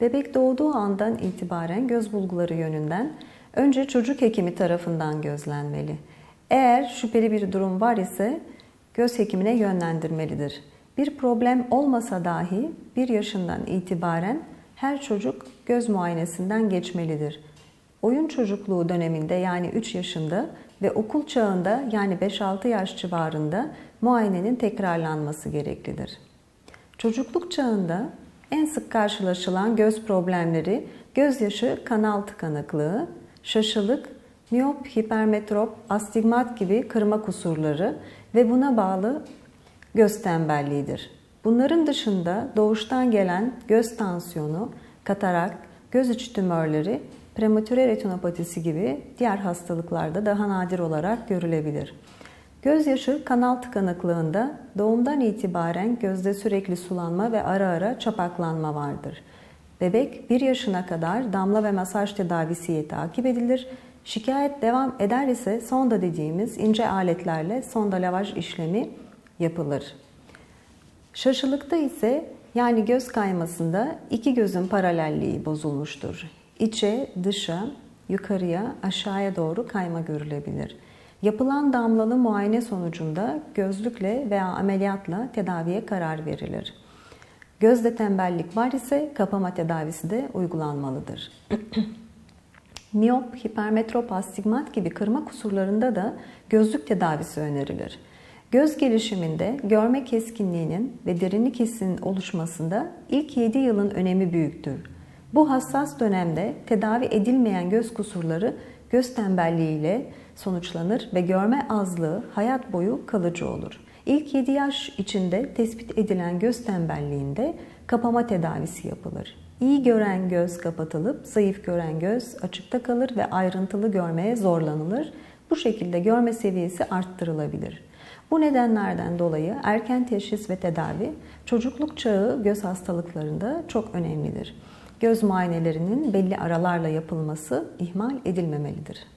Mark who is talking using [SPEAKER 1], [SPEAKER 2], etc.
[SPEAKER 1] bebek doğduğu andan itibaren göz bulguları yönünden önce çocuk hekimi tarafından gözlenmeli. Eğer şüpheli bir durum var ise göz hekimine yönlendirmelidir. Bir problem olmasa dahi bir yaşından itibaren her çocuk göz muayenesinden geçmelidir. Oyun çocukluğu döneminde yani 3 yaşında ve okul çağında yani 5-6 yaş civarında muayenenin tekrarlanması gereklidir. Çocukluk çağında en sık karşılaşılan göz problemleri gözyaşı kanal tıkanıklığı, şaşılık, miyop, hipermetrop, astigmat gibi kırma kusurları ve buna bağlı göz tembelliğidir. Bunların dışında doğuştan gelen göz tansiyonu, katarak, göz içi tümörleri, prematüre retinopatisi gibi diğer hastalıklarda daha nadir olarak görülebilir. Gözyaşı kanal tıkanıklığında doğumdan itibaren gözde sürekli sulanma ve ara ara çapaklanma vardır. Bebek 1 yaşına kadar damla ve masaj tedavisiyle takip edilir. Şikayet devam eder ise sonda dediğimiz ince aletlerle sonda lavaj işlemi yapılır. Şaşılıkta ise yani göz kaymasında iki gözün paralelliği bozulmuştur. İçe, dışa, yukarıya, aşağıya doğru kayma görülebilir. Yapılan damlalı muayene sonucunda gözlükle veya ameliyatla tedaviye karar verilir. Gözde tembellik var ise kapama tedavisi de uygulanmalıdır. Miyop, hipermetrop, astigmat gibi kırma kusurlarında da gözlük tedavisi önerilir. Göz gelişiminde görme keskinliğinin ve derinlik hissinin oluşmasında ilk 7 yılın önemi büyüktür. Bu hassas dönemde tedavi edilmeyen göz kusurları göz tembelliğiyle sonuçlanır ve görme azlığı hayat boyu kalıcı olur. İlk 7 yaş içinde tespit edilen göz tembelliğinde kapama tedavisi yapılır. İyi gören göz kapatılıp zayıf gören göz açıkta kalır ve ayrıntılı görmeye zorlanılır. Bu şekilde görme seviyesi arttırılabilir. Bu nedenlerden dolayı erken teşhis ve tedavi çocukluk çağı göz hastalıklarında çok önemlidir. Göz muayenelerinin belli aralarla yapılması ihmal edilmemelidir.